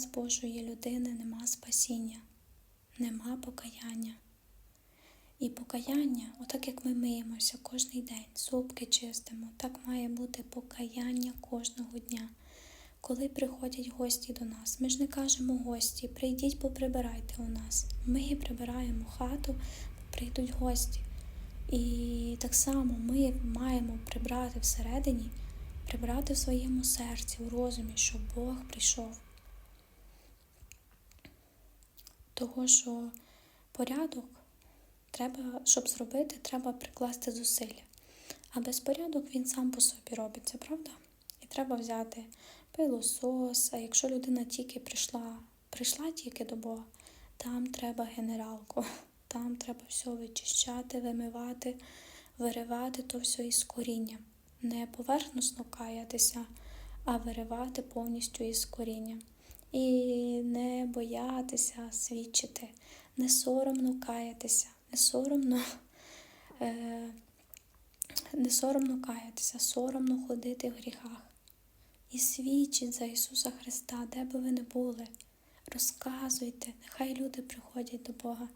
з Божої людини нема спасіння, нема покаяння. І покаяння, отак як ми миємося кожен день, зубки чистимо, так має бути покаяння кожного дня. Коли приходять гості до нас, ми ж не кажемо гості, прийдіть, поприбирайте у нас. Ми прибираємо хату, прийдуть гості. І так само ми маємо прибрати всередині, прибрати в своєму серці, в розумі, що Бог прийшов. Того, що порядок треба, щоб зробити, треба прикласти зусилля. А безпорядок він сам по собі робиться, правда? І треба взяти пилосос, а якщо людина тільки прийшла, прийшла тільки до Бога, там треба генералку, там треба все вичищати, вимивати, виривати то все із коріння. Не поверхносно каятися, а виривати повністю із коріння. І не боятися свідчити, не соромно каятися, не соромно, е, не соромно каятися, соромно ходити в гріхах. І свідчіть за Ісуса Христа, де би ви не були. Розказуйте, нехай люди приходять до Бога.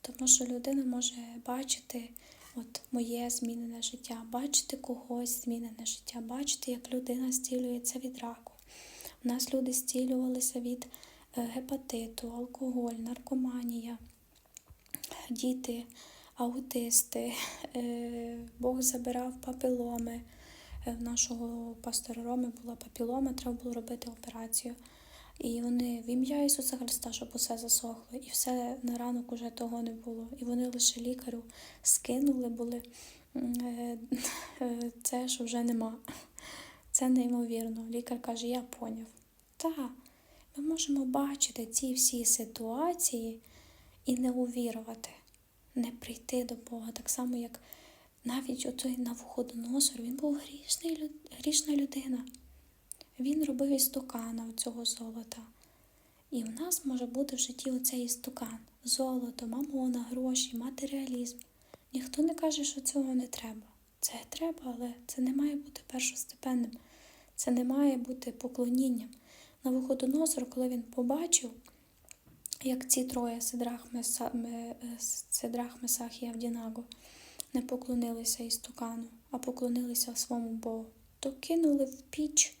Тому що людина може бачити от моє змінене життя, бачити когось змінене життя, бачити, як людина зцілюється від раку. Нас люди зцілювалися від е, гепатиту, алкоголь, наркоманія, діти, аутисти, е, Бог забирав папіломи. Е, В нашого пастора Роми була папілома, треба було робити операцію. І вони в ім'я Ісуса Христа, щоб усе засохло, і все на ранок уже того не було. І вони лише лікарю скинули були це, що вже нема. Це неймовірно. Лікар каже, я поняв. Так, ми можемо бачити ці всі ситуації і не увірувати, не прийти до Бога. Так само, як навіть отой Навуходоносор, він був грішний, грішна людина. Він робив істукана цього золота. І в нас може бути в житті оцей істукан. Золото, мамона, гроші, матеріалізм. Ніхто не каже, що цього не треба. Це треба, але це не має бути першостепенним. Це не має бути поклонінням. На Навуходоносор, коли він побачив, як ці троє Сидрах, Меса, Ме- е, Месах і Авдінаго не поклонилися істукану, а поклонилися своєму Богу, то кинули в піч.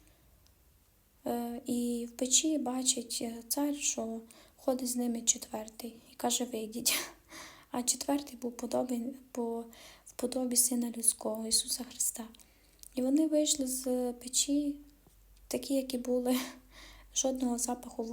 Е, І в печі бачить е, цар, що ходить з ними четвертий і каже: вийдіть. А четвертий був подобний по в подобі Сина Людського Ісуса Христа. І вони вийшли з печі, такі, які були, жодного запаху